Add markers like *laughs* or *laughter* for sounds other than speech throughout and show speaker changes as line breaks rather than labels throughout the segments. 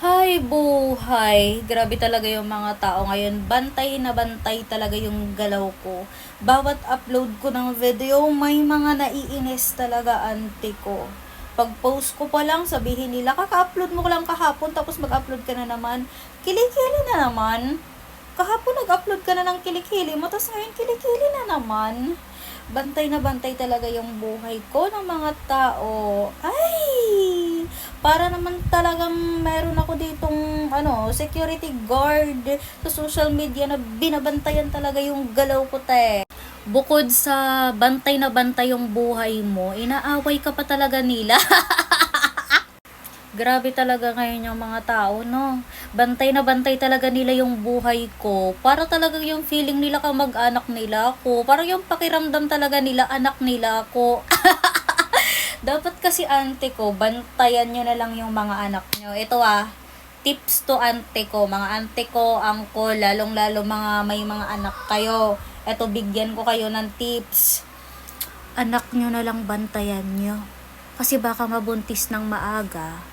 Hay buhay! Grabe talaga yung mga tao ngayon. Bantay na bantay talaga yung galaw ko. Bawat upload ko ng video, may mga naiinis talaga ante ko. Pag post ko pa lang, sabihin nila, kaka-upload mo lang kahapon, tapos mag-upload ka na naman. Kilikili na naman. Kahapon nag-upload ka na ng kilikili mo, tapos ngayon kilikili na naman. Bantay na bantay talaga yung buhay ko ng mga tao. Ay! Para naman talagang meron ako ditong ano, security guard sa social media na binabantayan talaga yung galaw ko te. Bukod sa bantay na bantay yung buhay mo, inaaway ka pa talaga nila. *laughs* Grabe talaga ngayon yung mga tao, no? Bantay na bantay talaga nila yung buhay ko. Para talaga yung feeling nila kamag-anak nila ako. Parang yung pakiramdam talaga nila anak nila ako. *laughs* Dapat kasi ante ko, bantayan nyo na lang yung mga anak nyo. Ito ah, tips to ante ko. Mga ante ko, angko, lalong-lalo mga may mga anak kayo. Ito, bigyan ko kayo ng tips. Anak nyo na lang bantayan nyo. Kasi baka mabuntis ng maaga.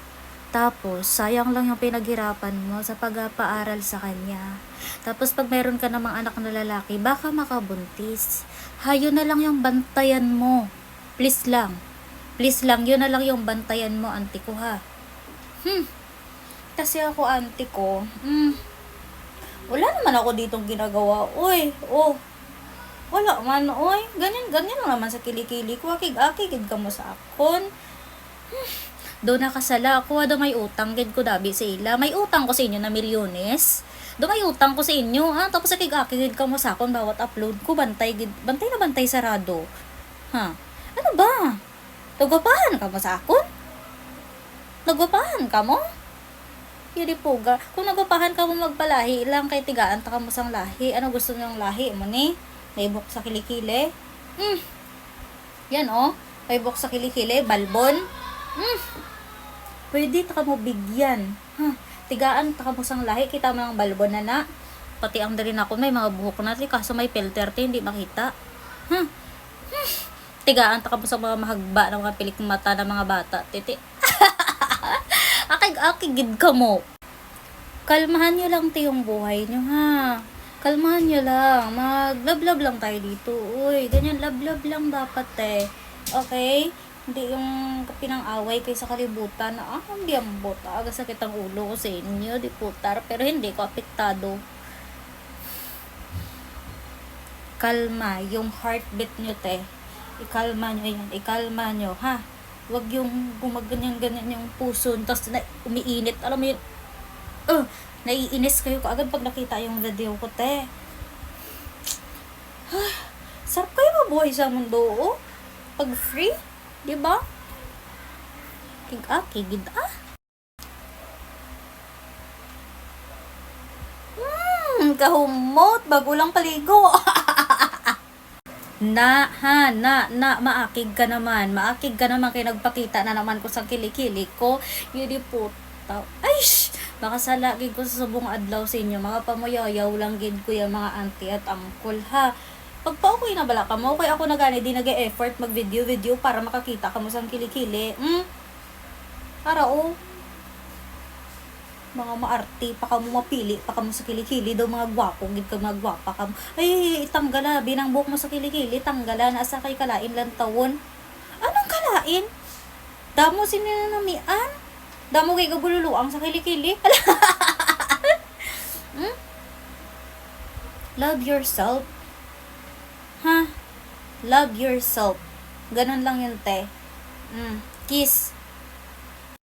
Tapos, sayang lang yung pinaghirapan mo sa pagpaaral sa kanya. Tapos, pag meron ka namang anak na lalaki, baka makabuntis. Hayo na lang yung bantayan mo. Please lang. Please lang, yun na lang yung bantayan mo, auntie ko ha. Hmm. Kasi ako, auntie ko, hmm, wala naman ako ditong ginagawa. Uy, oh, wala man, oy. Ganyan, ganyan lang naman sa kilikili ko. Akig-akigid ka mo sa akon. Hmm. Doon nakasala ako, do may utang, gid ko dabi sa ila. May utang ko sa inyo na milyones. Do may utang ko sa inyo, ha? Tapos akig-akigid ka mo sa akon bawat upload ko. Bantay, gid, bantay na bantay sarado. Ha? Ano ba? Nagwapahan ka mo sa akon? Nagwapahan ka mo? Yun po ga. Kung nagwapahan ka mo magpalahi lang kay tigaan ta ka mo sang lahi. Ano gusto niyong lahi mo ni? May buhok sa kilikili? Hmm. Yan oh. May buhok sa kilikili. Balbon. Hmm. Pwede ta ka mo bigyan. Ha. Tigaan ta ka mo sang lahi. Kita mo ang balbon na na. Pati ang dali na ako may mga buhok na. Kaso may filter te. Hindi makita. Hmm. Hmm. Tigaan ta sa mga mahagba ng mga pilik mata ng mga bata. Titi. *laughs* Akig-akigid ka mo. Kalmahan nyo lang te yung buhay nyo ha. Kalmahan nyo lang. Mag-love-love lang tayo dito. Uy, ganyan love-love lang dapat eh. Okay? Hindi yung pinang-away kayo sa kalibutan na ah, ang biyambot. Aga sakit ang ulo ko sa inyo, di putar. Pero hindi ko apektado. Kalma, yung heartbeat nyo te. Ikalma nyo yan. Ikalma nyo, ha? Huwag yung gumaganyan-ganyan yung puso. Tapos na, umiinit. Alam mo yun, uh, naiinis kayo kaagad pag nakita yung video ko, te. Sarap kayo mabuhay sa mundo, oh. Pag free, di ba? Kig-aki, gid ah. Hmm, kahumot, bago lang paligo. *laughs* na, ha, na, na, maakig ka naman. Maakig ka naman kay nagpakita na naman ko sa kilikili ko. Yun po, taw. Ay, shh! Baka sa lagi ko sa subong adlaw sa inyo, mga pamuyayaw lang gid ko yung mga auntie at uncle ha. Pag pa okay na bala ka mo, kaya ako na gani di nag-effort mag video video para makakita ka mo sa kilikili. Hmm? Para oh. Mga maarti pa ka mo mapili pa ka mo sa kilikili daw mga gwapo gid ka mga gwapa ka. Ay, tanggala binang buhok mo sa kilikili, tanggala na asa kay kalain lang tawon. Anong kalain? Damo sininamian? Damo kay gabululuang sa kilikili. *laughs* hmm? Love yourself. Ha? Love yourself. Ganun lang yun, te. Mm. Kiss.